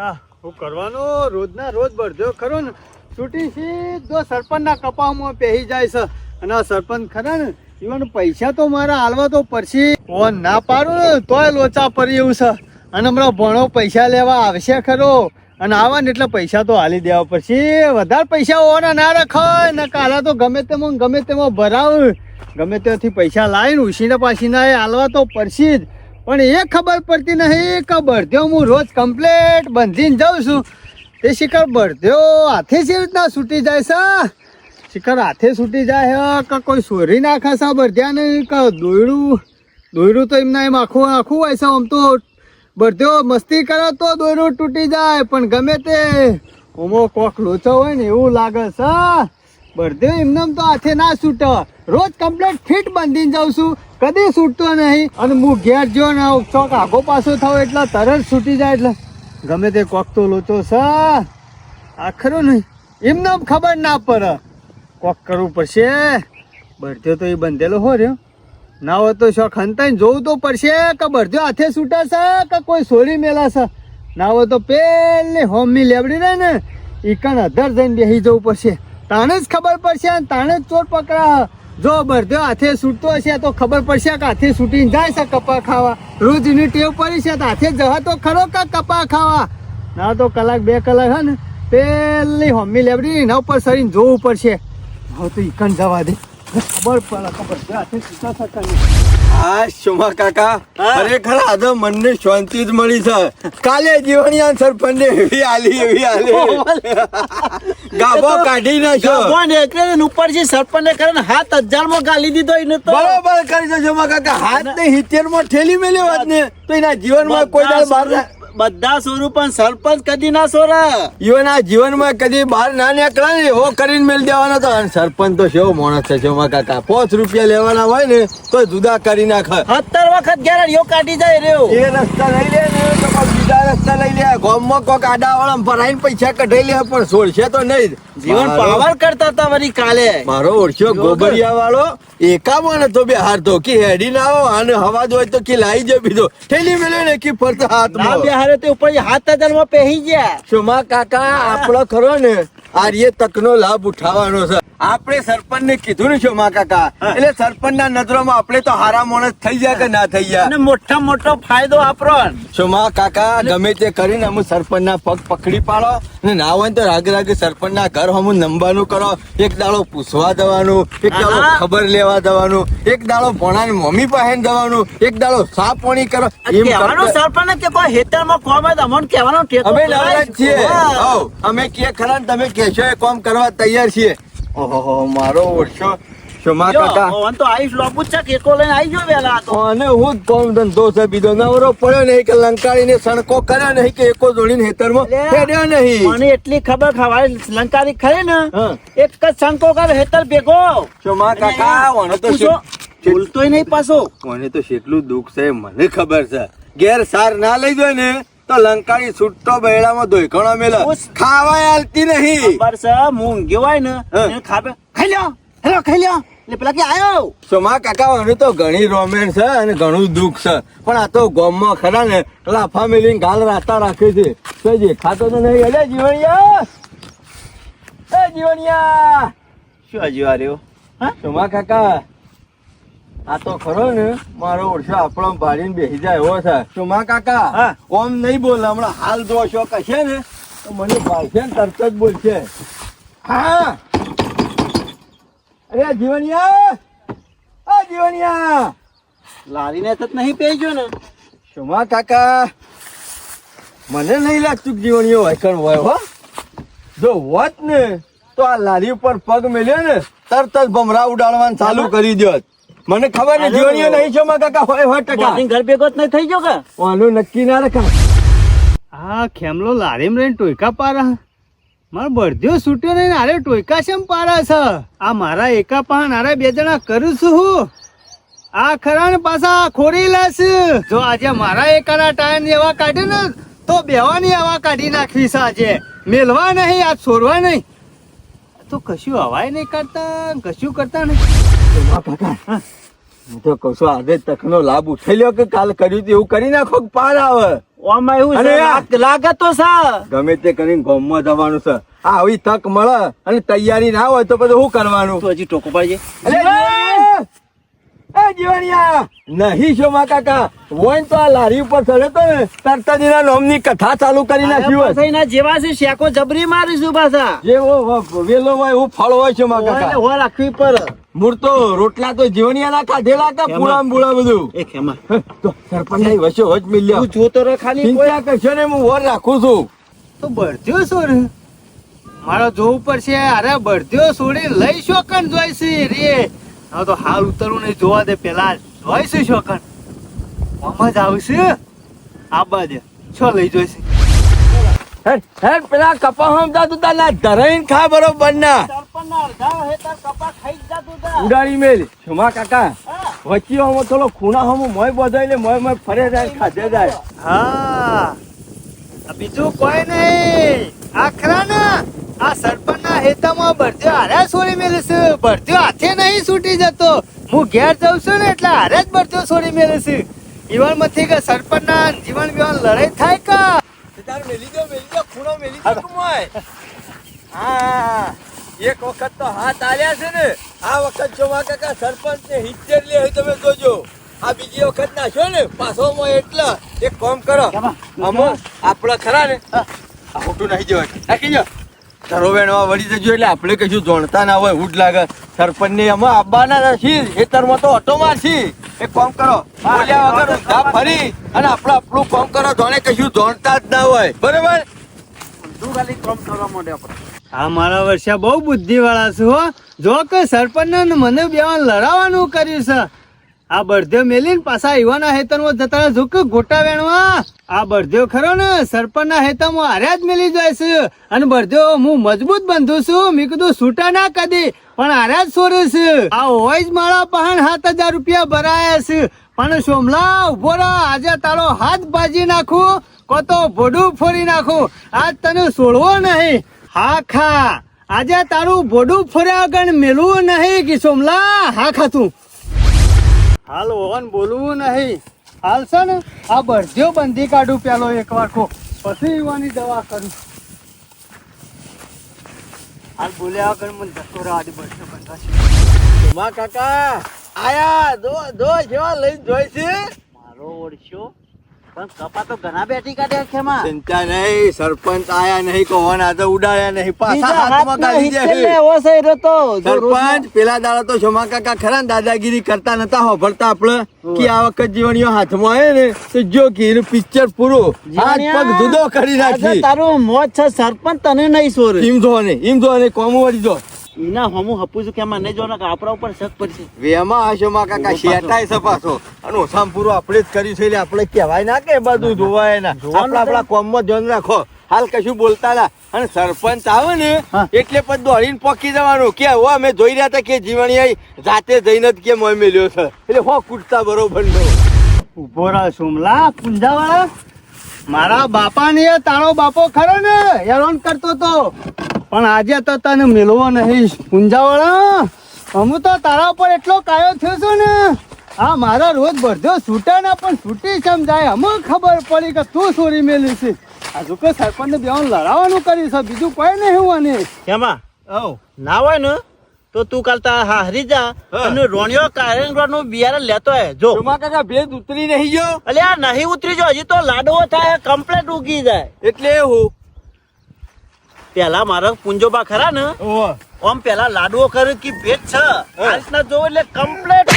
હા, હું કરવાનો? રોજના રોજ ભરજો ખરો ને? છૂટી સીધો સરપંચના કપામાં પહેરી જાય છે. અને આ સરપંચ ખરા ને? ઈવન પૈસા તો મારા હાલવા તો પડશે. ફોન ના પાડું ને, તોય લોચા પડી એવું છે. અને હમણાં ભણો, પૈસા લેવા આવશે ખરો. અને આવા ને એટલે પૈસા તો હાલી દેવા પડશે. વધારે પૈસા ઓના ના રખાય. ને કાલા તો ગમે તેમાં ગમે તેમાં ભરાવ. ગમે ત્યાંથી પૈસા લાવીને ઉછીને એ હાલવા તો પડશે જ. પણ એ ખબર પડતી નહીં. કે બળદ્યો હું રોજ કમ્પ્લેટ બંધીને જાઉં છું. તે શિખર બળદ્યો હાથે જ રીતના છૂટી જાય છે? શિખર હાથે છૂટી જાય હે, કે કોઈ સોરી નાખે છે નહીં, કે દોયડું? દોયડું તો એમના એમ આખું આખું હોય છે, આમ તો બળદ્યો મસ્તી કરે તો દોયડું તૂટી જાય, પણ ગમે તે ઓમો કોક લોચો હોય ને એવું લાગે છે. બળદેવ એમને એમ તો હાથે ના છૂટે. રોજ કમ્પ્લેટ ફિટ બંધીને જાઉં છું. કદી છૂટતો નહીં. અને હું ઘેર જો ને ચોક આગો પાછો થાવ એટલે તરત છૂટી જાય એટલે. ગમે તે કોક તો લોચો છે. આખરો નહીં. એમને ખબર ના પડે. કોક કરવું પડશે. બરજો તો એ બંધેલો હો રહ્યો. ના હોય તો શોખ હંતાઈને જોવું તો પડશે કે બરજો હાથે છૂટે છે કે કોઈ સોરી મેલા છે. ના હોય તો પેલી હોમની લેવડી રહે ને એ કણ અધર જઈને બેસી જવું પડશે. તાણે જ ખબર પડશે અને તાણે જ ચોર પકડા જો બરધો હાથે છૂટતો હશે તો ખબર પડશે કે હાથે છૂટીને જાય છે કપા ખાવા. રોજ એની ટેવ પડી છે હાથે જવા તો ખરો કે કપા ખાવા. ના તો કલાક બે કલાક હે ને, પેલી હોમી લેવડી એના ઉપર સરીને જોવું પડશે. હવે તો ઈ કણ જવા દે. ખબર પડે, ખબર હાથે છૂટા થતા હા શોમા કાકા. ખરેખર આજે મનને શાંતિ જ મળી છે. કાલે જીવણિયા સરપંચને એવી આલી એવી આલી. ગાભો કાઢી નાખ્યો. ભગવાન એટલે ઉપરથી સરપંચને કરીને હાથ હજારમાં ગાલી દીધો એને તો. બરોબર કરી દો શોમા કાકા. હાથ ને હિતેરમાં ઠેલી મેલ્યો વાત ને તો એના જીવનમાં કોઈ દાડ બહાર બધા સ્વરૂપ પણ સરપંચ કદી ના સોરા. ઈવન આ જીવનમાં કદી બહાર ના નીકળે ને હો કરીને મેલ દેવાનો તો. અને સરપંચ તો કેવો માણસ છે શોમા કાકા. પાંચ રૂપિયા લેવાના હોય ને તો જુદા કરી નાખે. સત્તર વખત ગેરડીઓ કાઢી જાય રહ્યો. એ રસ્તા લઈ લે ને તો બીજા રસ્તા લઈ લે. ગામમાં કોક આડાવાળા ભરાઈને પૈસા કઢાઈ લે પણ છોડશે તો નહીં. જીવન પાવર કરતા હતા વરી કાલે. મારો ઓળખ્યો ગોબરિયા વાળો એકામાં તો બે હાર તો કે હેડી ના આવો અને હવા હોય તો કે લાઈ જાય બીજો. ઠેલી મેલે ને કે ફરતા ના હાથમાં બિહારે તે ઉપર હાથ હજારમાં પહેરી ગયા. શુમા કાકા આપણો ખરો ને આર્ય તકનો લાભ ઉઠાવવાનો છે. આપણે સરપંચ ને કીધું ને શોમા કાકા? એટલે સરપંચ ના નજરોમાં આપણે તો હારા માણસ થઈ જાય કે ના થઈ જાય અને મોટા મોટો ફાયદો આપરો છો મા કાકા ગમે તે કરીને અમુક સરપંચ ના પગ પકડી પાડો. અને ના હોય તો રાગે રાગે સરપંચ ના ઘર હમું નંબાનું કરો. એક દાડો પૂછવા જવાનું એક દાડો ખબર લેવા દવાનું એક દાડો ભણાને મમ્મી પાસે દવાનું એક દાડો સાફ પાણી કરો. એમ સરપંચ કે કોઈ હેતરમાં કોમ હોય તો અમને કહેવાનો અમે કરાય. છીએ. અમે કે ખરા તમે કહેશો એ કામ કરવા તૈયાર છીએ. ઓહો મારો ઓળશો શોમા કાકા? ઓવન તો આઈશ લોબુ છે કેકો લઈને આવી ગયો વહેલા તો. અને હું કોમ ધંધો છે બીજો નવરો પડ્યો નહીં કે લંકાળીને સણકો કર્યો નહીં કે એકો જોડીને હેતરમાં અલ્યા. નહીં. મને એટલી ખબર ખવાય લંકારી ખરી ને? એક જ શંકો કર હેતર ભેગો. શોમા કાકા? મને તો પૂછો, નહીં પાછો. મને તો કેટલું દુઃખ છે મને ખબર છે. ઘેર સાર ના લઈ જાય ને. તો લંકાળી છૂટતો બૈડામાં ધોઈકણો મેલો ખાવા આલતી નહીં. છે મૂંગ્યો હોય ને ખાબે ખાઈ લ્યો હેલો ખાઈ લ્યો. પેલા કે આયો. સોમા કાકા મને તો ઘણી રોમેન્સ છે અને ઘણું દુઃખ છે. પણ આ તો ગોમમાં ખરા ને પેલા મેલીને ગાલ રાતા રાખે છે. તો જે ખાતો તો નહીં. અલે જીવણિયા. એ જીવણિયા. શું આ રહ્યો હા સોમા કાકા આ તો ખરો ને મારો ઓળશો આપણો ભાડીને બેસી જાય એવો છે. સોમા કાકા ઓમ નહીં બોલ હમણાં હાલ જો શોખ હશે ને તો મને ભાળશે ને તરત જ બોલશે. હા. અરે જીવનિયા આ જીવનિયા. લારીને તત નહીં પેજો ને. સોમા કાકા મને નહીં લાગતું કે જીવણીઓ વાયકણ હોય હો. જો હોત ને તો આ લારી ઉપર પગ મેલ્યો ને તરત જ ભમરા ઉડાડવાનું ચાલુ કરી દો મને ખબર ને. જીવણીઓ નહીં માં કાકા હોય હોય ટકા. ઘર ભેગો જ નહીં થઈ ગયો કે? નક્કી ના રખાય. આ ખેમલો લારીમ રહીને ટોયકા પારા મારો બળદ્યો છૂટ્યો નહીં ને અરે ટોયકા શેમ પારા છે? આ મારા એકા પાન અરે બે જણા કરું છું હું. આ ખરા ને પાછા ખોરી લાશ જો આજે મારા એકાના ટાયર એવા કાઢે ને તો બેવાની હવા કાઢી નાખવી છે આજે. મેલવા નહીં આ છોડવા નહીં. આ તો કશું હવાય નહીં કરતા કશું કરતા નહીં. હું તો કહું છું આજે તકનો લાભ ઉઠાઈ લ્યો કે કાલ કર્યું એવું કરી નાખો પાર આવે. ઓમાં એવું છે. લાગ- તો સા ગમે તે કરીને ગોમમાં જવાનું છે. આવી તક મળે અને તૈયારી ના હોય તો પછી શું કરવાનું? હજી ટોકો પાડજે એ જીવણિયા નહીં શોમા કાકા. હોય તો આ લારી ઉપર ચડે તો ને તરત જ એના નોમની કથા ચાલુ કરી નાખી હોય. એના જેવા છે શેકો જબરી મારીશું પાછા. જેવો વેલો હોય એવું ફળ હોય છે મા કાકા. હો રાખવી પર. મૂર્તો રોટલા તો જીવણિયા ના ખાધેલા કે. પૂળા પૂળા બધું? એ ખેમા તો સરપંચ વચ્ચે વચ મિલ્યા. તું જોતો રહે ખાલી ચિંતા કરશો ને હું વર રાખું છું. તો બળદ્યો સોર મારે જોવું પડશે અરે બળદ્યો છોડી લઈ શોકન જોઈશે રે. હવે તો હાલ ઉતરવું નહીં જોવા દે પેલા. જોઈશું શોખન? આમાં જ આવશે આ બાજુ છો લઈ જોઈશ. હેડ હેડ પેલા કપા હમતા તું તારના ધરાઈને ખા બરોબર ના. ઉડાડી મેલ. શોમા કાકા. વચ્ચે હમો થોડો ખૂણા હમો મોય બધાઈ લે મોય મોય ફરે જાય ખાધે જાય. હા. બીજું કોઈ નહીં. આખરા ના આ સરપંચના હેતામાં બળદ્યો હારે છોડી મેલે છે બળદ્યો હાથે નહીં છૂટી જતો. હું ઘેર જાઉં છું ને એટલે હારે જ બળદ્યો છોડી મેલે છે ઈવનમાંથી કે સરપંચના જીવન વિવન લડાઈ થાય કા? તાર મેલી ગયો મેલી દો ખૂણો મેલી ગયો કુમાય. હા એક વખત તો હાથ આલ્યા છે ને. આ વખત જોવા કાકા સરપંચ ને હિચ્ચર લે તમે જોજો. આ બીજી વખત નાખ્યો ને. પાછો માં એટલા એક કામ કરો. અમો આપણા ખરા ને. આ ખોટું નાખી જવાય નાખી જો ધરો વેણવા વળી જજો એટલે આપણે કશું જોણતા ના હોય ઉડ લાગે. સરપંચને અમે આવવાના છીએ ખેતરમાં તો ઓટોમાં મારશી એક કામ કરો. ફરી અને આપણે આપણું કામ કરો. જોણે કશું જોણતા જ ના હોય. બરાબર? કામ કરવા માંડે આપણે. મારા વર્ષે બહુ બુદ્ધિ વાળા છે, હો. જો કે સરપંચ મને બેવાન લડાવવાનું કર્યું છે. આ બરધ્યો મેલીને પાછા યુવાના હેતરમાં જતા ઝુક ગોટા વેણવા આ બરધ્યો ખરો ને, સરપંચના હેતામાં હાર્યા જ મેલી જાય છે. અને બરધ્યો હું મજબૂત બંધુ છું. મેં કીધું છૂટા ના કદી પણ હાર્યા જ સોરે છે. આ હોય જ મારા પહાણ સાત હજાર રૂપિયા ભરાયા છે. પણ સોમલા ઊભો રહો. આજે તારો હાથ બાજી નાખું કો તો ભોડું ફોડી નાખું. આજ તને છોડવો નહીં. હા, ખા. આજે તારું ભોડું ફોર્યા વગર મેલવું નહીં કે સોમલા હા ખાતું હાલ ઓવન બોલવું નહીં. હાલ છે ને આ બળદ્યો બંધી કાઢું પેલો એક વાખો પછી યુવાની દવા કરું. હાલ બોલ્યા વગર મને ધક્કો રાડી બળદ્યો બંધાશે મા કાકા આયા દો દો જેવા લઈને જોઈ છે? મારો ઓળખ્યો પણ કપા તો ઘણા બેઠી કાઢ્યા ખેમા. ચિંતા નહીં સરપંચ આયા નહીં કોણ આ તો ઉડાડ્યા નહીં પાછા હાથમાં કાઢી જાય લેવો છે તો. સરપંચ પેલા દાડા તો શોમા કાકા ખરા દાદાગીરી કરતા નતા હોભળતા આપણે કે આ વખત જીવણીઓ હાથમાં આવે ને તો જો કે પિક્ચર પૂરું. હાથ પગ જુદો કરી નાખી. તારું મોત છે સરપંચ તને નહીં સોરે. ઈમ જો ને ઈમ જો ને કોમું વળી જો. એના હમું હપું કે એમાં નહીં જો કે આપણા ઉપર શક પડશે વેમાં આ માં કાકા. શેટાય છે પાછો. અને ઓસામ પૂરો આપણે જ કર્યું છે એટલે આપણે કહેવાય ના કે બધું જોવાય ના. આપણે આપણા કોમમાં ધ્યાન રાખો. હાલ કશું બોલતા ના. અને સરપંચ આવે ને એટલે પછી દોડીને પોકી જવાનું. કે હો અમે જોઈ રહ્યા હતા કે જીવણી જાતે જઈને જ કે મોય મેલ્યો છે? એટલે હો કૂટતા બરોબર ઊભો રહો સોમલા પુંજાવાળા મારા બાપાને ને તારો બાપો ખરો ને હેરાન કરતો તો. પણ આજે તો તને મિલવો નહીં પૂંજાવાળા અમુ તો તારા ઉપર એટલો કાયો થયો છું ને. આ મારા રોજ બધો છૂટે ને પણ છૂટી સમજાય. અમુ ખબર પડી કે તું છોરી મેલી છે. આ જો કે સરપંચ બેવાનું લડાવવાનું કર્યું છે બીજું કોઈ નહીં હોવાની કેમાં? ના હોય ને તો તું કાલ તાર હારી જા અને રોણિયો કારેંગરો નું બિયારણ લેતો હે જો. શોમા કાકા ભેદ ઉતરી નહીં ગયો. અલ્યા નહીં ઉતરી જો હજી તો લાડવો થાય કમ્પ્લેટ ઉગી જાય. એટલે એવું પેલા મારા પુંજોબા ખરા ને? આમ ઓમ પેલા લાડવો કરે કે ભેટ છે. આ રીતના જોવો એટલે કમ્પ્લેટ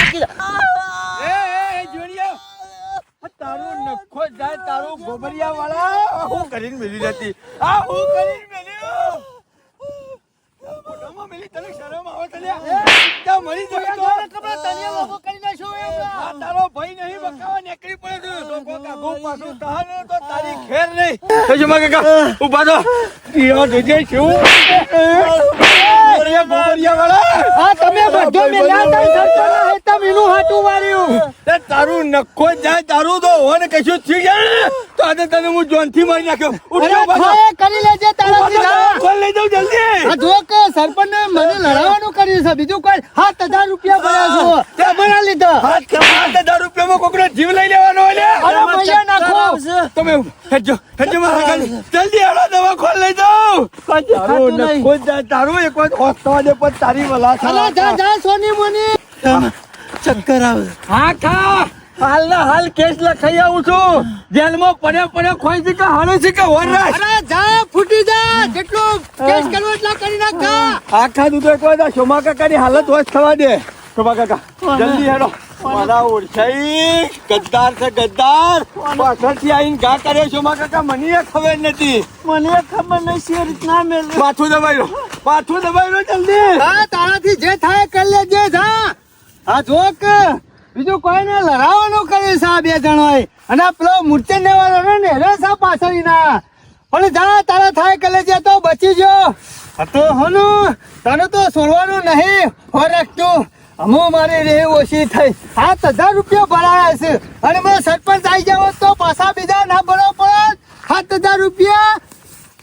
તારું નખો જાય તારું ગોબરિયા વાળા હું કરીને મેલી જતી. આ હું કરીને મેલ્યો. મેલી જાય તો જોજે શું તમે બધો મેલ્યા હેતા મીનું હાટું વાળ્યું તે તારું નખો જાય તારું તો હોને કશું થઈ જાય ને. તો આજે તને હું જોનથી મારી નાખ્યો. અરે પાછો. કરી લેજે તારા સીધા. ફોન લઈ જાઉં જલ્દી. આ જો કે સરપંચને મને લડાવવાનું કર્યું છે. બીજું કોઈ હાથ હજાર રૂપિયા ભર્યા છો. તે બના લીધા. હાથ હજાર રૂપિયામાં કોકનો જીવ લઈ લેવાનો હોય અરે ભૈયા નાખો. તમે હેજો હેજો મારા ગાડી જલ્દી હેડો દવા ખોલ લઈ જાવ તારું નખો જાય તારું એક વાર હોસ્તવા દે પણ તારી વલા જા જા સોની મોની. ચક્કર આવે. હા ખા હાલના હાલ કેસ લખાઈ આવું છું. જેલમાં પડ્યા પડ્યા ખોઈ છે કે હારે છે કે અરે જા ફૂટી જા. જેટલો કેસ કરવો એટલા કરી નાખ આખા દૂધ એક દા શોમા કાકાની હાલત હોય થવા દે. શોમા કાકા જલ્દી હેડો. મારા ઓળખાઈ ગદ્દાર છે ગદ્દાર. પાછળથી આવીને ઘા કર્યો શોમા કાકા મને એ ખબર નથી. મને ખબર નહીં છે રીતના મેલ. માથું દબાઈ લો. માથું દબાઈ લો જલ્દી. હા તારાથી જે થાય કરી લેજે જા. હા, જોક. બીજું કોઈને લડાવવાનું કરે છે આ બે જણોએ. અને પેલો મૂર્તિ ને વાળો ને હેરે છે પાછળ ના પણ જા, તારા થાય કરી લેજે તો બચી જો. આ તો હોનું, તને તો છોડવાનું નહીં. હો રાખતું અમુ મારી રેહ ઓછી થઈ. સાત હજાર રૂપિયા ભરાયા છે. અને મને સરપંચ આવી જાવ તો પાછા બીજા ના ભરો પડે સાત હજાર રૂપિયા.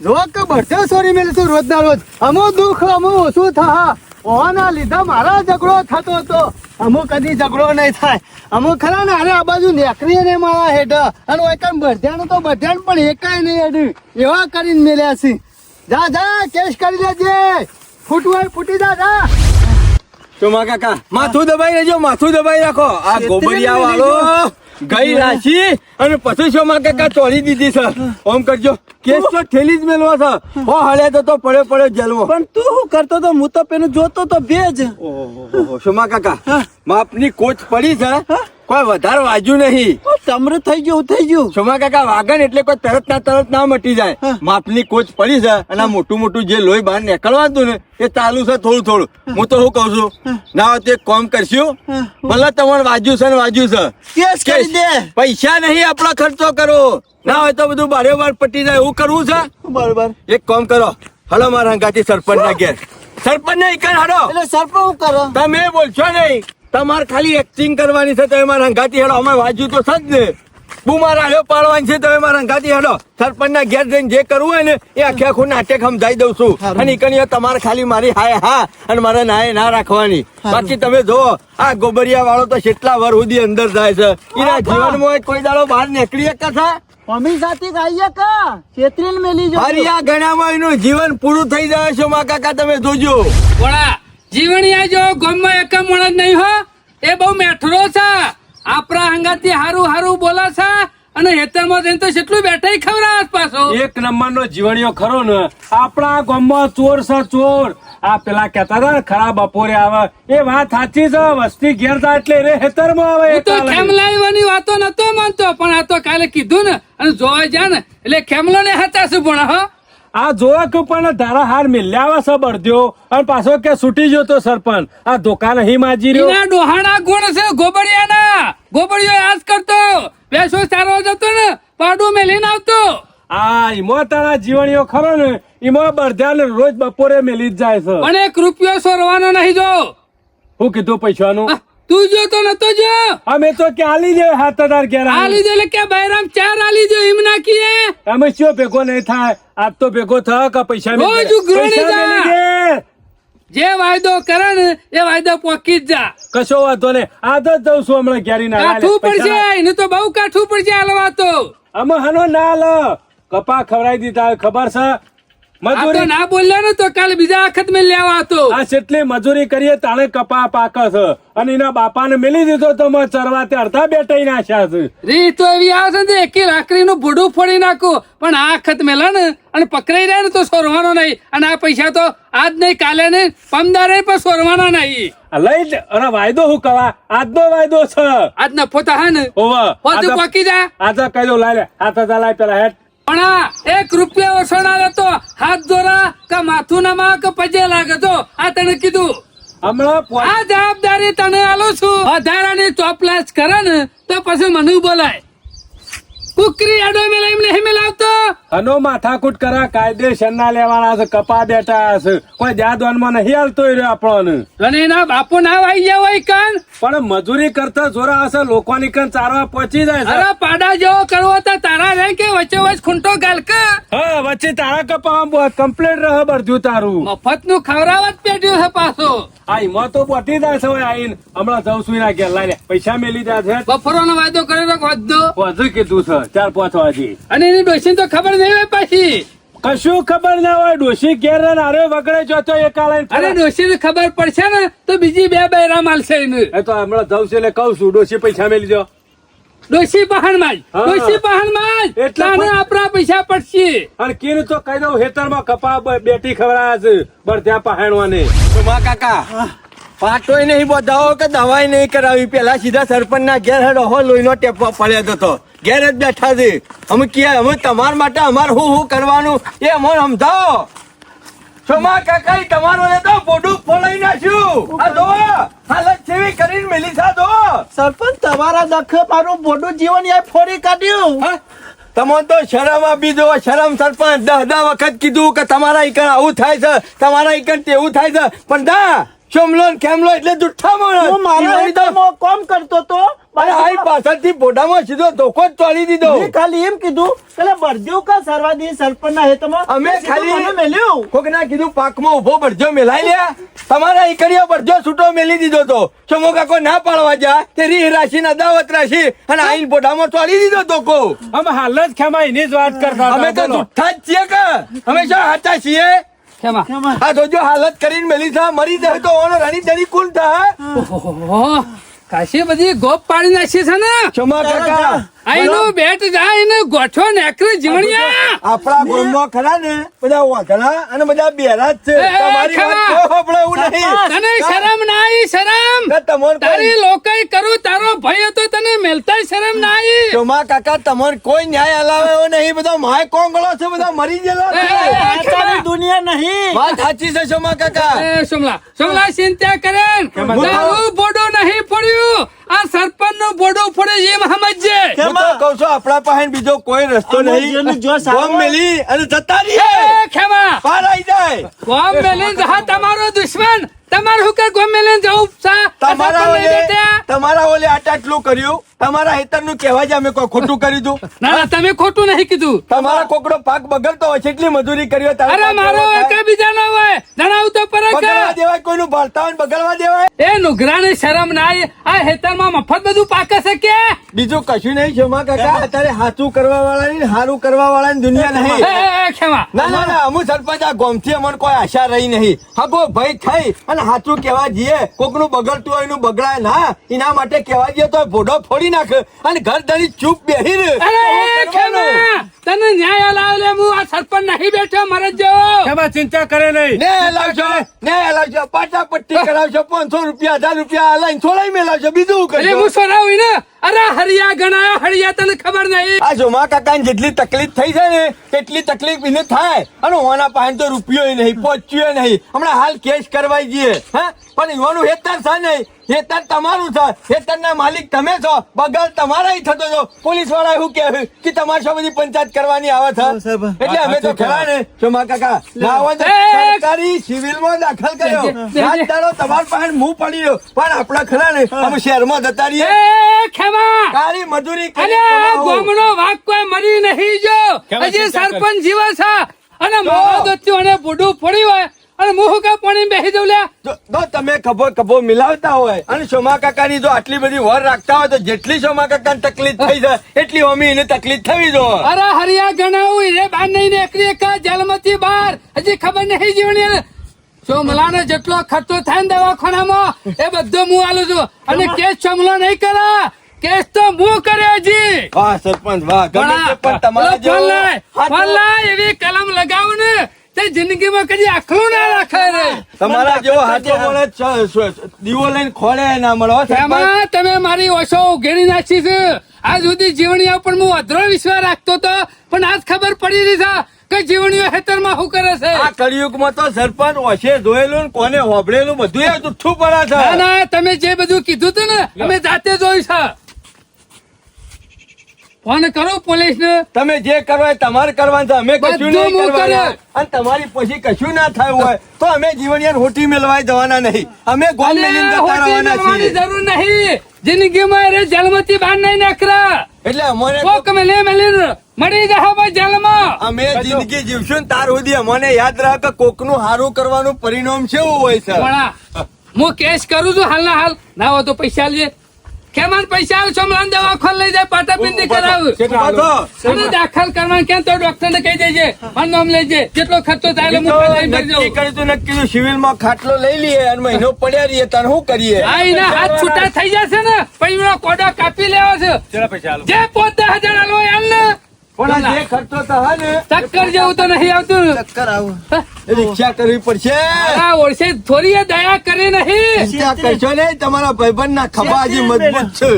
જો ભરતો સોરી મેળશું રોજ ના રોજ. અમુ દુઃખ, અમો ઓછું થા. ઓના લીધા મારા ઝઘડો થતો હતો અમુ કદી ઝઘડો નહીં થાય. અમુક ખરા ને અરે આ બાજુ નેકરીએ ને મારા હેઠ અને એકમ બધ્યાનું તો બધ્યાનું પણ એકાય નહીં હેઠ એવા કરીને મેલ્યા છે. જા જા કેસ કરી લેજે. ફૂટવાય ફૂટી જા જા. શોમા કાકા માથું દબાઈ લેજો માથું દબાઈ રાખો. આ ગોબરિયા વાળો ગઈ રાશી? અને પછી શોમા કાકા ચોરી દીધી છે? ઓમ કરજો. કેસ તો ઠેલી જ મેલવા છે. હો હળે તો તો પડ્યો પડ્યો જલવો. પણ તું શું કરતો તો? હું તો પેલું જોતો તો ભેજ. ઓહો શોમા કાકા માપની કોચ પડી છે. કોઈ વધારે વાજ્યું નહીં. તમરે થઈ ગયું થઈ ગયું. સોમા કાકા વાગન એટલે કોઈ તરત ના તરત ના મટી જાય. માપની કોચ પડી છે અને મોટું મોટું જે લોહી બહાર નીકળવાનું ને એ ચાલુ છે થોડું થોડું. હું. તો શું કઉ છું? ના તે કોમ કરશું. ભલે તમારે વાજ્યું છે ને વાજ્યું છે. કેસ કરી દે. પૈસા નહીં આપણો ખર્ચો કરો. ના હોય તો બધું બારે બાર પટી જાય. એવું કરવું છે? બરોબર. એક કામ કરો. હલો મારા ગાતી સરપંચ ના ઘેર. સરપંચ નહીં કર હડો. એટલે સરપંચ કરો? તમે બોલશો નહીં. તમારે ખાલી એક્ટિંગ કરવાની છે તમે મારા હંગાથી હેડો. અમે વાજ્યું તો સજ ને. બુમાર આલ્યો પાડવાની છે તમે મારા હંગાથી હેડો. સરપંચ ના ઘેર જઈને જે કરવું હોય ને એ આખે આખું નાટક સમજાઈ દઉં છું. અને ઈકણીઓ તમારે ખાલી મારી હાય હા અને મારે નાય ના રાખવાની. બાકી તમે જો આ ગોબરિયા વાળો તો કેટલા વર સુધી અંદર જાય છે. એના જીવનમાં કોઈ દાડો બહાર નીકળી એક મમ્મી સાથે ગાઈએ કા છેતરીને મેલી જો મારી આ એનું જીવન પૂરું થઈ જાય છે મા કાકા તમે જોજો. વડા જીવણિયા જો ગમમાં એકમ વણ નહીં હો એ બહુ મેઠરો છે. આપણા હંગાથી હારું હારું બોલા છે અને હેતરમાં જઈને તો કેટલું બેઠા ખબર પાછો. એક નંબર નો જીવણીઓ ખરો ને આપણા ગામમાં ચોર છે ચોર. આ પેલા કેતા હતા ને ખરા બપોરે આવે. એ વાત સાચી છે વસ્તી ઘેર જાય એટલે રે હેતરમાં આવે તો લગી. ખેમલાઈવાની વાતો નતો માનતો પણ આ તો કાલે કીધું ને અને જોવા જાય ને એટલે ખેમલો ને હતા શું પણ હો આ જોવા કે પણ ધારા હાર મિલ્યા આવે છે બળદ્યો અને પાછો કે છૂટી ગયો તો સરપંચ. આ દુકાન અહીં માજી રહ્યો. એના ડોહાણા ગુણ છે ગોબડિયાના. ગોબડિયો આજ કરતો. બેસો ચારવા જતો ને પાડું મેલીને આવતો. આ ઈમો તારા જીવણીઓ ખરો ને ઈમો બળદ્યા ને રોજ બપોરે મેલી જ જાય છે. અને એક રૂપિયો સોરવાનો નહીં જો. હું કીધું પૈસાનું? તું જો તો નતો જો. અમે તો કે આલી દે હાથ ઘેર આલી. લીધે કે બૈરામ ચાર આ લીધો એમ નાખીએ. અમે શું ભેગો નહીં થાય? આજ તો ભેગો થયો કે પૈસા મે રોજ ગ્રોણી જા. જે વાયદો કરે ને એ વાયદો પોકી જ જા. કશો વાતો ને આ તો જ જઉં છું હમણાં ઘેરી ના કાઠું પડશે એને તો બહુ કાઠું પડશે હાલવા તો. અમે હનો ના લ. કપા ખવડાવી દીધા ખબર છે? મજૂરી ના બોલ્યા ને તો કાલે બીજા વખત મેં લેવા હતો. આ જેટલી મજૂરી કરીએ તાણે કપા પાક છે. અને એના બાપાને મેલી દીધો તો મેં ચરવા તે અડધા બેટાઈ નાખ્યા છે. રી તો એવી આવે છે ને એકી નું ભૂડું ફોડી નાખું. પણ આ વખત મેલા ને અને પકડાઈ રહ્યા ને તો સોરવાનો નહીં. અને આ પૈસા તો આજ નહીં કાલે નહીં પમદારે પણ સોરવાના નહીં. લઈ જ અરે વાયદો હું કવા આજનો વાયદો છે. આજ નફો તો હા ને. ઓવા પોકી જા. આજે કહી દો લાય લે હાથ લાય પેલા હેઠ. પણ આ એક રૂપિયા ઓછો ના લેતો હાથ ધોરા કે માથું ના માં કે પજે લાગે તો આ તને કીધું. હમણાં આ જવાબદારી તને આલું છું. વધારાની ચોપલાસ કરે ને તો પછી મને બોલાય. કુકરી આડો મેલે એમ નહીં મેલાવતો હનો માથાકૂટ કરા કાયદેસર ના લેવાના છે કપા બેઠા છે કોઈ જાદવાનમાં નહીં હાલતો રહ્યો આપણને. અને એના બાપુ ના આવી ગયા હોય કાન પણ મજૂરી કરતા જોરા હશે લોકોની કન ચારવા પહોંચી જાય છે. અરે પાડા જેવો કરવો તો તારા રે કે વચ્ચે વચ્ચે ખૂંટો ગાલ કે હા વચ્ચે તારા કપા કમ્પ્લેટ રહે બરજુ તારું. મફતનું ખવડાવત પેટ્યું છે પાછો. આ હિંમત તો પટી જાય છે હવે આઈને. હમણાં જઉં છું એના ઘેર. લાઈને પૈસા મેલી જાય છે. બફરોનો વાયદો કરેલો વધો વધુ કીધું છે. ચાર પાંચ વાગી અને એની ડોશી તો ખબર નહીં હોય પાછી. કશું ખબર ના હોય ડોશી ઘેર ને નારે વગડે જોતો એક અરે આલાઈને ડોશી ને ખબર પડશે ને તો બીજી બે બૈરા માલશે એને. એ તો હમણાં જઉં છું એટલે કહું છું ડોશી પૈસા મેલી જો ડોશી પહાણમાં. ડોશી પહાણમાં એટલે આપણા પૈસા પડશે. અને કીને તો કહી દઉં હેતરમાં કપા બ- બેટી ખવડાયા છે બળત્યા પહાણવાને. સુમા કાકા પાટોય નહીં બધાઓ કે દવાઈ નહીં કરાવી. પેલા સીધા સરપંચ ના ઘેર હડો હો લોહીનો ટેપો પડ્યો હતો ઘેર જ બેઠા છે. અમે કે અમે તમારા માટે અમારે હું હું કરવાનું? એ અમને સમજાવો સોમા કાકા તમારો એ તો બોડું ફોલાઈ નાખ્યું. આ જો હાલત જેવી કરીને મેલી સા દો સરપંચ તમારા દખ મારું મોટું જીવન એ ફોડી કાઢ્યું. તમને તો શરમ આપી દો શરમ સરપંચ. દહ દહ વખત કીધું કે તમારા ઈકણ આવું થાય છે તમારા ઈકણ તેવું થાય છે. પણ દા ચોમલો ને ખેમલો એટલે જુઠ્ઠા માણસ હું મારા તો- કરતો તો? મારે આઈ પાછળથી બોડામાં સીધો ધોકો જ ચોળી દીધો. મેં ખાલી એમ કીધું કે બરજો કા સરવાદી સરપંચના હેતમાં? અમે ખાલી- મેલ્યું. કોક ના કીધું પાકમાં ઊભો બરજો મેલાઈ લ્યા તમારા ઈકડીઓ બરજો છૂટો મેલી દીધો તો. ચમો કાકો ના પાડવા જા. તે રીહ રાશિ ના દાવત રાશિ અને આઈન બોડામાં ચોળી દીધો ધોકો. અમે હાલ જ ખેમા એની જ વાત કરતા અમે તો. જુઠ્ઠા જ છીએ કે? અમે શું હાચા છીએ? આ જોજો હાલત કરીને મેલી થા મરી જાય તો ઓનો રાણી કોણ થા કાશી બધી ગોપ પાડી નાખી છે ને? ચમા કાકા. આઈનું બેટ જાય ને ગોઠો નેકરે જીવણિયા આપણા ગામમાં ખરા ને બધા વાઘણા અને બધા બેરા જ છે. તમારી વાત. કોઈ એવું નહીં. તને શરમ ના આવી શરમ તારી લોકાઈ કરું તારો ભય હતો તને મેલતા શરમ ના આવી કાકા તમારે કોઈ ન્યાય હલાવે એવો નહીં. બધો માય કોંગળો છે બધા મરી ગયેલો એ, છે. દુનિયા નહીં. વાત સાચી છે ચોમા કાકા. એ સોમલા સોમલા ચિંતા કરે બોડું નહીં પડ્યું આ સરપંચનું બોડું પડે એમ સમજજે. હું તો કહું છું આપણા પાસે બીજો કોઈ રસ્તો નહીં. ગોમ મેલી અને જતા એ, રહીએ ખેમા. પાર આવી જાય. ગોમ મેલી જહા તમારો દુશ્મન. તમારું હું કે ગોમ મેલી જવું તમારા ઓલે તમારા ઓલે આટ આટલું કર્યું. તમારા હેતરનું કહેવા જ અમે કોઈ ખોટું કરી તું ના ના તમે ખોટું નહીં કીધું. તમારા કોકડો પાક બગડતો હોય છે એટલી મજૂરી કરી હોય અરે મારો એક બીજા નો હોય. જણાવું તો પર બગડવા દેવાય કોઈનું ભરતા હોય બગડવા દેવાય. એ નુગરાને શરમ ના આ હેતરમાં મફત બધું પાકે છે કે? બીજું કશું નહીં શોમા કાકા. અત્યારે હાચું કરવા વાળા ની હારું કરવા વાળા ની દુનિયા નહીં. એ, એ, ના ના ના અમુ સરપંચ આ ગોમથી અમને કોઈ આશા રહી નહીં. હગો ભય થઈ. અને હાચું કહેવા જઈએ કોકનું બગડતું હોય એનું બગડાય ના. એના માટે કહેવા જઈએ તો ભોડો ફોડી નાખે અને ઘર ધણી ચૂપ બેહી? ખેમા તને ન્યાય લાવલે હું આ સરપંચ નહીં બેઠો મરજ જેવો. ખેમા ચિંતા કરે નહીં. ને લાવજો ને લાવજો પાટા પટ્ટી કરાવજો પાંચસો રૂપિયા હજાર રૂપિયા હલાઈને છોડાઈ મેલાવજો બીજું કરે હું સોરાવી ને. અરે હરિયા ગણાયો હરિયા તને ખબર નહીં? આ જોમા કાકાને જેટલી તકલીફ થઈ છે ને તેટલી તકલીફ એને થાય. અને ઓના પાસે તો રૂપિયો નહીં પહોંચ્યો નહીં. હમણાં હાલ કેસ કરવાઈ જઈએ હા પણ યુવાનું હેતર છે નહીં. હેતર તમારું છે. હેતરના માલિક તમે છો. બગલ તમારા થતો છો પોલીસવાળા એવું કે કે તમારે શું બધી પંચાયત કરવાની આવે છે? એટલે અમે તો ખરા ને જોમા કાકા. ના હોય તો! સરકારી સિવિલમાં દાખલ કર્યો. રાત દાડો તમારા પાસે મું પડી રહ્યો પણ આપણા ખરા ને અમે શહેરમાં જતા રહીએ. ખેમા કાળી મજૂરી અરે આ કમાવું. વાઘ કોઈ મરી નહીં જો. હજી સરપંચ જીવે છે. અને મારા દોત્યો અને બુડું પડ્યું હોય અને હું હુકા પાણી બેસી દઉં લ્યા જો જો તમે કબો કબો મિલાવતા હોય અને સોમા કાકાની જો આટલી બધી વર રાખતા હોય તો જેટલી સોમા કાકાને તકલીફ થઈ જાય એટલી અમી એને તકલીફ થવી જો અરે હરિયા ગણાવું રે બાર નહીં એકલી એક જેલમાંથી બહાર. હજી ખબર નહીં જીવણી ચોમલાનો જેટલો ખર્ચો થાય ને દવાખાનામાં એ બધો હું આલું છું. અને કેસ ચોમલો નહીં કરા. કેસ તો હું કર્યો જી. વાહ સરપંચ વાહ. ગમે તે પણ તમારે જો ફોન લાય, એવી કલમ લગાવું ને તે જિંદગીમાં કદી આખલું ના રાખે રે. તમારા જેવો હાથે મળે દીવો લઈને ખોળે ના મળો એમાં તમે મારી ઓછો ઉઘેડી નાખી છે. આજ સુધી જીવણીઓ પણ હું અધરો વિશ્વાસ રાખતો હતો પણ આજ ખબર પડી રહી છે કે જીવણીઓ ખેતરમાં શું કરે છે. આ કળિયુગમાં તો સરપંચ ઓછે જોયેલું કોને હોબળેલું બધું એ જુઠ્ઠું પડે છે. ના તમે જે બધું કીધું હતું ને અમે જાતે જોયું છે. ફોન કરો પોલીસ ને તમે જે કરો એ તમારે કરવાનું છે. અમે કશું નહીં કરવાના. અને તમારી પછી કશું ના થયું હોય તો અમે જીવનયાન હોટી મેળવાય જવાના નહીં. અમે ગોલ મેલીને જતા રહેવાના છીએ. જરૂર નહીં. જિંદગીમાં એ જેલમાંથી બહાર નહીં નીકળ્યા એટલે અમારે કોક મેલે મેલી મરી જાય ભાઈ જલમાં. અમે જિંદગી જીવશું તાર સુધી અમને યાદ રાખ કે કોકનું હારું કરવાનું પરિણામ કેવું હોય છે હું કેસ કરું છું હાલના હાલ. ના હોય તો પૈસા લેજે કેમાં પૈસા આલ દવા દવાખાને લઈ જાય પાટાપિંડી કરાવ. કેટલા અને દાખલ કરવાનું કેમ? તો ડોક્ટર ને કહી દેજે મારું નામ લેજે. જેટલો ખર્ચો થાય નક્કી. તું નક્કી કીધું સિવિલમાં ખાટલો લઈ લઈએ અને મહિનો પડ્યા રહીએ તાર શું કરીએ? હા એના હાથ છૂટા થઈ જશે ને પછી એનો કોડો કાપી લેવો છે. પૈસા? જે પોતે હજાર આલો હાલ ને. પણ આ જે ખર્ચો તો હે ને ચક્કર જેવું તો નહીં આવતું. ચક્કર આવું. એ રિક્ષા કરવી પડશે. આ ઓળશે થોડી દયા કરી નહીં. રિક્ષા કરશો નહીં તમારા ભાઈબંધ ના ખભા હજી મજબૂત છે.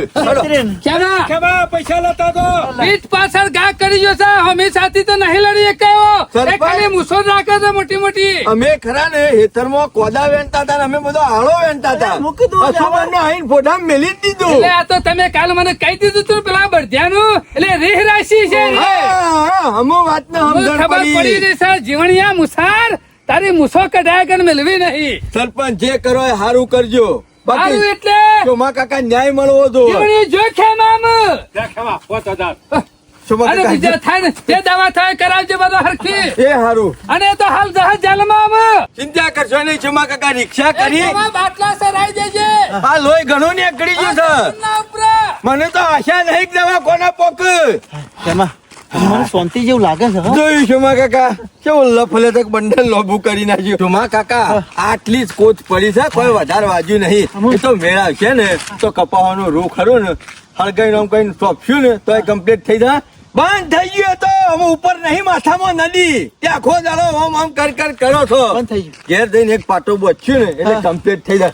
કેના કેવા પૈસા લેતા તો. પીઠ પાછળ ઘા કરી જો સા. અમે સાથી તો નહીં લડી એકાયો એ ખાલી મુસો રાખે છે મોટી મોટી. અમે ખરા ને હેતરમાં કોદા વેણતા હતા અમે બધો આળો વેણતા હતા. મૂકી દો ને અશુભનનો આઈને ફોટા મેલી દીધું. એટલે આ તો તમે કાલ મને કહી દીધું તું પેલા બળધ્યાનું એટલે રીહ રાશિ છે રે. હા, હા, અમો વાતને મને સમજણ પડી. પડી રહી છે જીવણિયા મુસાર તારી મુસો કઢાય કે મેળવી નહીં. સરપંચ જે કરો એ હારું કરજો. સારું બાકી એટલે? ચોમા કાકા ન્યાય મળવો જો જીવણી જા ખેમા, પોત હજાર. અને બીજા થાય ને તે દવા થાય કરાવજો બધો હરખી. એ સારું અને તો હાલ જહાજ જેલમાં ચિંતા કરશો નહીં ચોમા કાકા રિક્ષા કરી. બાટલા સરાઈ દેજે. આ લોહી ઘણું ને ગળી ગયું છે. મને તો આશા નહીં કે દવા કોના પોક તેમાં મને શાંતિ જેવું લાગે છે. જોયું ચોમા કાકા? કેવું લફલે તક બંડલ લોભું કરી નાખ્યું. ચોમા કાકા આટલી જ કોચ પડી છે કોઈ વધારે વાજ્યું નહીં. એ તો મેળા છે ને તો કપાવાનું રૂ ખરું ને. હળગાઈ આમ કઈ સોંપ્યું ને તો એ કમ્પ્લીટ થઈ જાય. બંધ થઈ ગયું તો. અમે ઉપર નહીં માથામાં નદી. ત્યાં આખો દાડો આમ આમ કર કર કરો છો. બંધ થઈ ગયું. ઘેર જઈને એક પાટો બચ્યું ને એટલે કમ્પ્લીટ થઈ જાય.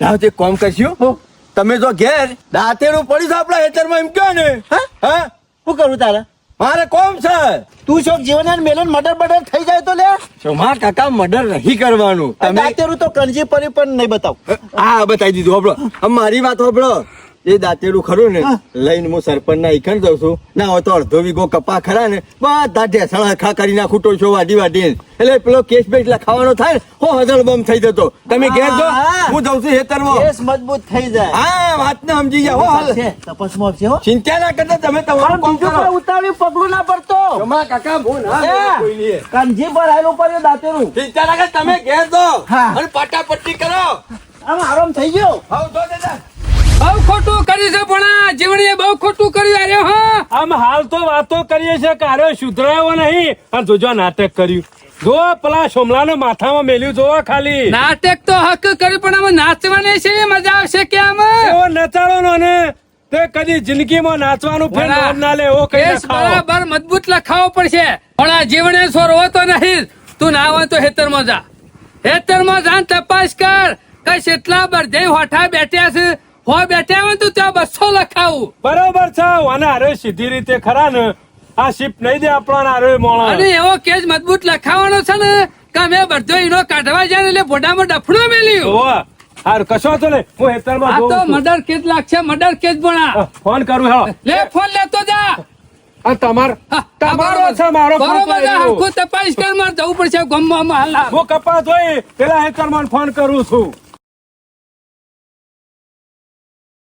ના તે કોમ કરશું તમે જો ઘેર દાંતેરું પડ્યું છે આપણા હેતરમાં એમ કહો ને. હા? હા? શું કરું તારે? મારે કોમ છે. તું શોક જીવન મેલન મર્ડર બર્ડર થઈ જાય તો લે. સોમા કાકા મર્ડર નહીં કરવાનું. તમે અત્યારે તો કણજી પરી પણ નહીં બતાવ. હા બતાવી દીધું હબળો મારી વાત હોબળો એ દાંતેડું ખરું ને? લઈને હું સરપંચ ના ઈખણ જઉં છું. ના હોય તો અડધો વીઘો કપા ખરા ને? બધા ઢેસણ ખા કરી નાખું છો વાડી વાડી એટલે પેલો કેસ બેસ લખાવાનો થાય ને હો હજળ બમ થઈ જતો. તમે ઘેર જો હા. હું. જઉં છું હેતરમાં કેસ મજબૂત થઈ જાય. હા વાત ને સમજી ગયા હો હાલ. છે, તપાસમાં આવશે ચિંતા ના કરતા તમે તમારું કામ કરો. ઉતાવળી પગલું ના પડતો. સોમા કાકા હું ના એ. બોલું કાનજી પર આવેલું પર દાંતેરું ચિંતા ના કર તમે ઘેર દો હા. અને પાટાપટ્ટી કરો. આમ આરામ થઈ ગયો. આવ તો દાદા બહુ ખોટું કર્યું છે પણ આ જીવણીએ બહુ ખોટું કર્યું અરે હા. આમ હાલ તો વાતો કરીએ છે કે સુધરાયો નહીં અને જોજો નાટક કર્યું. જો પેલા સોમલાને માથામાં મેલ્યું જોવો ખાલી. નાટક તો હક કર્યું પણ આમાં નાચવાની છે મજા આવશે કે આમ? એવો નચાડો નો તે કદી જિંદગીમાં નાચવાનું ફેર ના. લે એવો કઈ બરાબર મજબૂત લખાવો પડશે. પણ આ જીવણે સોરવો તો નહીં. તું ના હોય તો હેતરમાં જા. હેતરમાં જા તપાસ કર. કઈ એટલા બધે હોઠા બેઠ્યા છે. હો બેઠ્યા હોય તો ત્યાં બસો લખાવું. બરોબર છે અને અરે સીધી રીતે ખરા ને. આ શિપ નહીં દે આપણા આરે અને એવો કેજ મજબૂત લખાવાનો છે ને કે અમે બધો ઈનો કાઢવા જાય એટલે બોડામાં ડફડો મેલ્યું. હાર કશો તો લે હું હેતરમાં આ તો મર્ડર કેસ લાગશે મર્ડર કેસ ભણા ફોન કરું હા. લે ફોન લેતો જા. આ તમાર તમારો છે મારો ફોન બરોબર છે, કરેલો. તપાસ કર માર જવું પડશે ગમમાં હાલા. હું કપા ધોઈ પેલા હેતરમાં ફોન કરું છું.